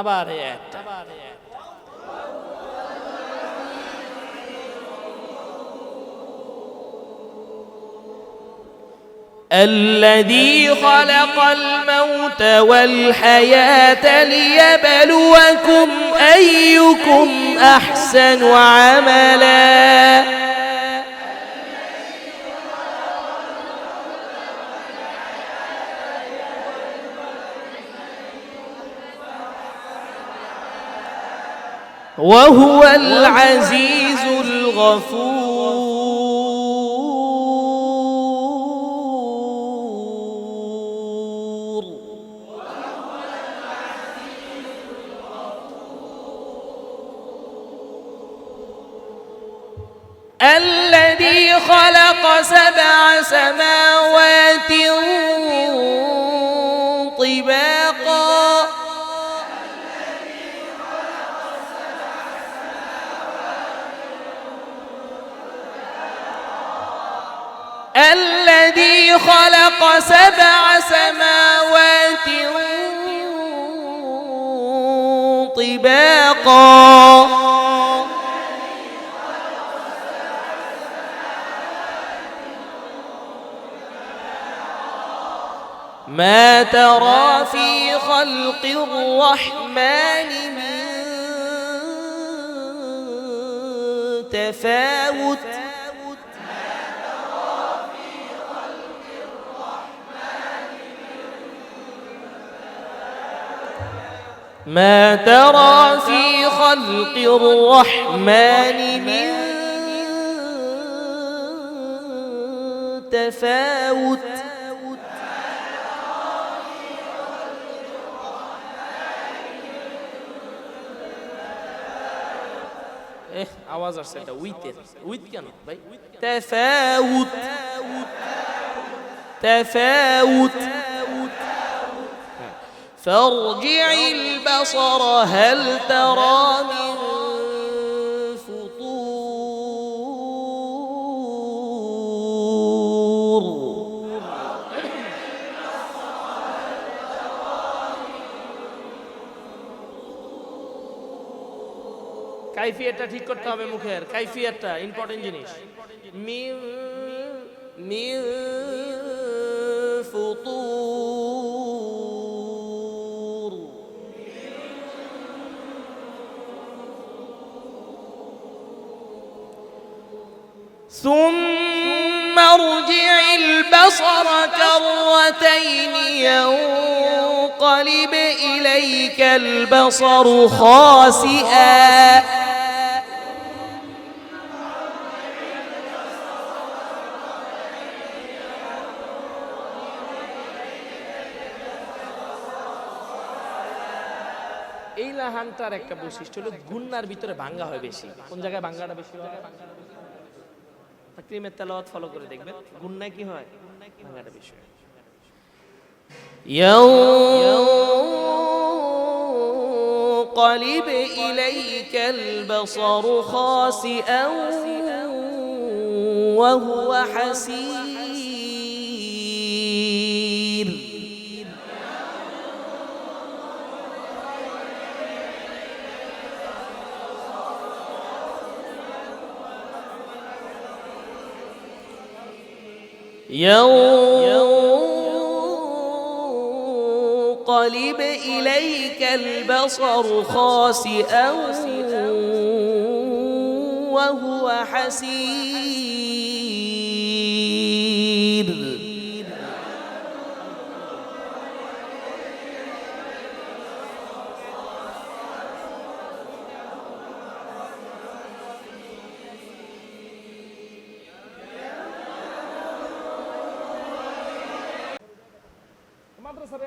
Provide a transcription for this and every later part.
আবার এই একটা الذي خلق الموت والحياة ليبلوكم أيكم أحسن عملا وهو العزيز الغفور. الذي خلق سبع سماوات خلق سبع سماوات طباقا. ما ترى في خلق الرحمن من تفاوت ما ترى في خلق الرحمن من تفاوت إيه عواز ارسلت ويتر ويتر باي طيب. تفاوت تفاوت, تفاوت. فارجع البصر هل ترى من কাইফিয়াতটা ঠিক করতে হবে মুখের। কাইফিয়াতটা ইম্পর্টেন্ট জিনিস। মিউ মিউ ফুতু ثم ارجع البصر كرتين ينقلب إليك البصر خاسئا এই লাহানটার একটা বৈশিষ্ট্য হলো গুন্নার ভিতরে ভাঙ্গা হয় বেশি কোন জায়গায় ভাঙ্গাটা বেশি হয় তাকরিমের তেলাওয়াত ফলো করে দেখবেন গুন্নায় কি হয় ভাঙ্গাটা বেশি হয় ينقلب إليك البصر خاسئا وهو حسير ينقلب إليك البصر خاسئا وهو حسير.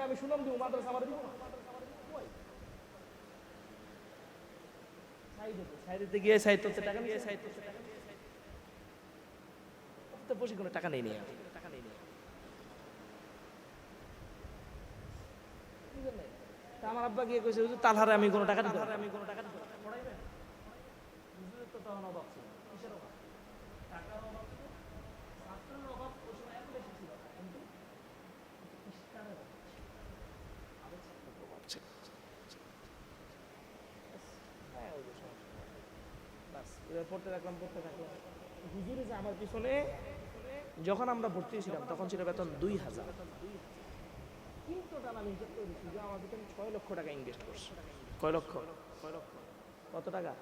আমি শুনলাম দিব মাদ্রাসা আমার দিব সাইডে গিয়ে সাইড টাকা নিয়ে সাইড টাকা তো বসে কোনো টাকা নেই নিয়ে টাকা নেই আমার আব্বা গিয়ে কইছে তালহারে আমি কোনো টাকা দিতে আমি কোনো টাকা দিতে পড়াইবেন তো তখন ছিল কিসের অভাব টাকার অভাব ছিল ছাত্রের অভাব ওই সময় এত বেশি ছিল না, কিন্তু ইস্তারের অভাব ছিল। আবেগ ছাত্রের অভাব ছিল। হ্যাঁ, ওই যে সমস্যা। বাস, পড়তে থাকলাম পড়তে থাকলাম। হুজুরে যে আমার পিছনে, যখন আমরা ভর্তি ছিলাম তখন ছিল বেতন দুই হাজার। কিন্তু টাকা আমি হিসাব করে দিচ্ছি যে আমার পিছনে ছয় লক্ষ টাকা ইনভেস্ট করছে। কয় লক্ষ? কয় লক্ষ কত টাকা?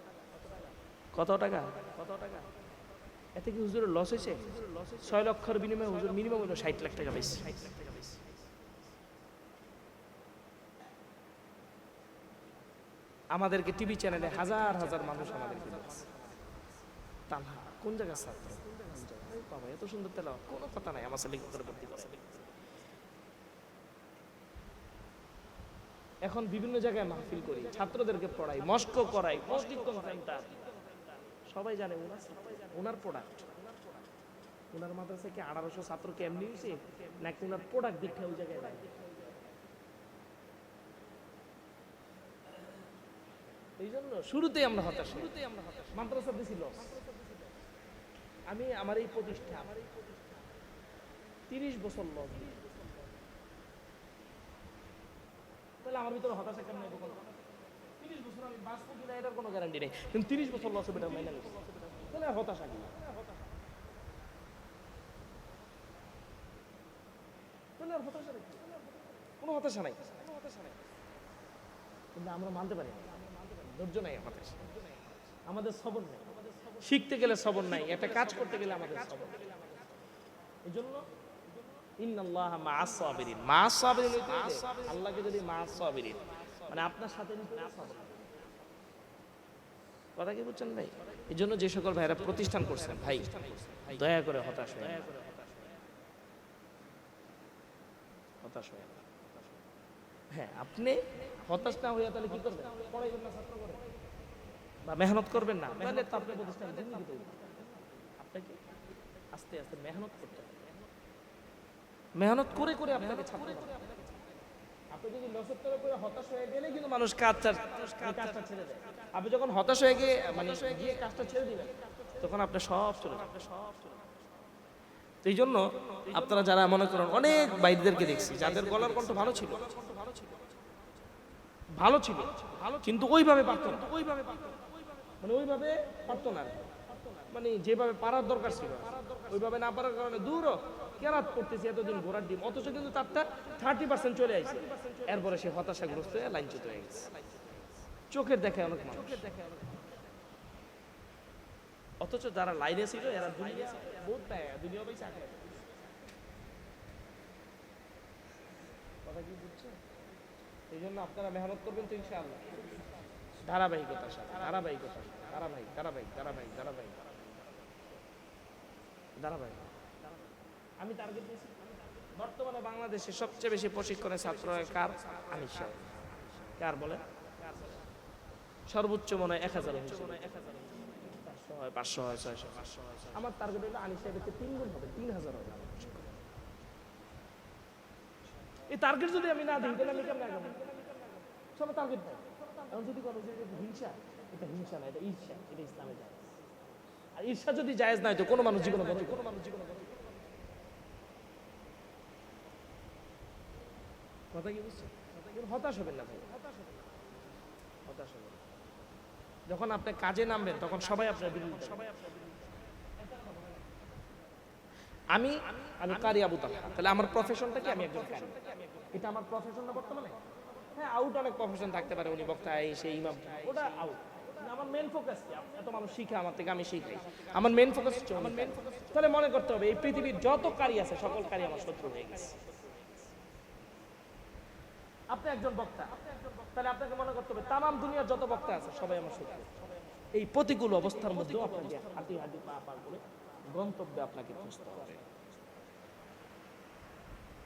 কত টাকা? কত টাকা এতে কি হুজুরের লস হয়েছে? ছয় লক্ষের বিনিময়ে হুজুর মিনিমাম হলো ষাট লাখ টাকা পাইছে আমাদেরকে টিভি চ্যানেলে হাজার হাজার মানুষ আমাদেরকে দেখছে। কোন ছাত্র? বাবা, এত সুন্দর কোনো কথা নাই, আমার ছেলে করে ভর্তি করে? এখন বিভিন্ন জায়গায় মাহফিল করি, ছাত্রদেরকে পড়াই, মস্কো করাই, মসজিদ সবাই জানে ওনার ওনার প্রোডাক্ট ওনার মাদ্রাসায় কি আঠারোশো ছাত্রকে এমনি হয়েছে? নাকি ওনার প্রোডাক্ট দেখে ওই জায়গায় এই জন্য শুরুতেই আমরা হতাশ শুরুতেই আমরা হতাশ মাদ্রাসা দিছি লস আমি আমার এই প্রতিষ্ঠা। আমার এই প্রতিষ্ঠা তিরিশ বছর লস তাহলে আমার ভিতরে হতাশা কেমন তিরিশ বছর আমি বাঁচবো কিনা এটার কোনো গ্যারান্টি নেই। কিন্তু তিরিশ বছর লস হবে এটা মাইনে তাহলে হতাশা কি? তাহলে আর হতাশা নেই। কোনো হতাশা নাই। হতাশা নাই কিন্তু আমরা মানতে পারি না। ধৈর্য নাই আমাদের আমাদের সবর নেই। শিখতে গেলে সবর নাই, একটা কাজ করতে গেলে আমাদের সবর। এই জন্য আল্লাহকে যদি মানে আপনার সাথে। কথা কি বুঝছেন ভাই? এই জন্য যে সকল ভাইরা প্রতিষ্ঠান করছেন, ভাই, দয়া করে হতাশ হয়ে হতাশ হয়ে হ্যাঁ আপনি হতাশ না হইয়া তাহলে কি করবেন? পড়াইবেন না ছাত্র করে বা মেহনত করবেন না তাহলে তো আপনার প্রতিষ্ঠান আপনাকে আস্তে আস্তে মেহনত করতে হবে। মেহনত করে করে আপনাকে ছাত্র। আপনি যদি লসত্তর করে হতাশ হয়ে গেলে কিন্তু মানুষ কাজটা কাজটা ছেড়ে দেয়। আপনি যখন হতাশ হয়ে গিয়ে মানে গিয়ে কাজটা ছেড়ে দিবেন তখন আপনার সব চলে যাবে। সব চলে এই জন্য আপনারা যারা মনে করেন অনেক বাইরদেরকে দেখছি যাদের গলার কণ্ঠ ভালো ছিল ভালো ছিল। ভালো কিন্তু ওইভাবে পারত ওইভাবে পারত। মানে ওইভাবে পারতো না মানে যেভাবে পারার দরকার ছিল ওইভাবে না পারার কারণে দূরও কেরাত করতেছে এতদিন ঘোরার ডিম। অথচ কিন্তু তারটা থার্টি পার্সেন্ট চলে আসছে এরপরে সে হতাশাগ্রস্ত হয়ে লাইনচ্যুত হয়ে গেছে। চোখের দেখে অনেক মানুষ। অথচ যারা লাইনে ছিল এরা দুনিয়া বহুত দেয় দুনিয়া পাইছে আখেরাত কথা কি বুঝছ এই জন্য আপনারা মেহনত করবেন তো ইনশাআল্লাহ। ধারাবাহিকতার সাথে ধারাবাহিকতার সাথে, ধারাবাহিক ধারাবাহিক ধারাবাহিক ধারাবাহিক ধারাবাহিক। আমি টার্গেট দিয়েছি। বর্তমানে বাংলাদেশে সবচেয়ে বেশি প্রশিক্ষণের ছাত্র কার? আনিস কার বলে সর্বোচ্চ মনে হয় এক হাজার হয়, পাঁচশো হয়, ছয়শো পাঁচশো আমার টার্গেট হলো আনিস সাহেবের তিন গুণ হবে, তিন হাজার হবে। এই টার্গেট যদি আমি না দিই, তাহলে আমি কেমন আগাবো? টার্গেট পাই। এখন যদি কোনো হিংসা, এটা হিংসা না এটা ঈর্ষা, এটা ইসলামে যায় আর ঈর্ষা যদি জায়েজ নাই তো কোনো মানুষ জীবনে কোনো মানুষ জীবনে কথা কি বুঝছ হতাশ হবেন না ভাই। হতাশ হবেন। যখন আপনি কাজে নামবেন, তখন সবাই আপনার সবাই আপনার আমি আমি কারি আবু তাহলে আমার প্রফেশনটা কি আমি একজন এটা আমার প্রফেশন না বর্তমানে? হ্যাঁ আউট অনেক প্রফেশন থাকতে পারে উনি, বক্তা সেই ইমাম। ওটা আউট আমার মেন ফোকাস কি? এত মানুষ শিখে আমার থেকে, আমি শিখাই আমার মেন ফোকাস আমার মেন ফোকাস তাহলে মনে করতে হবে, এই পৃথিবীর যত কারি আছে, সকল কারি আমার শত্রু হয়ে গেছে। আপনি একজন বক্তা। তাহলে আপনাকে মনে করতে হবে, তামাম দুনিয়ার যত বক্তা আছে, সবাই আমার শত্রু। এই প্রতিকূল অবস্থার মধ্যেও আপনাকে হাতি হাতি, পা পা করে গন্তব্যে আপনাকে পৌঁছতে হবে।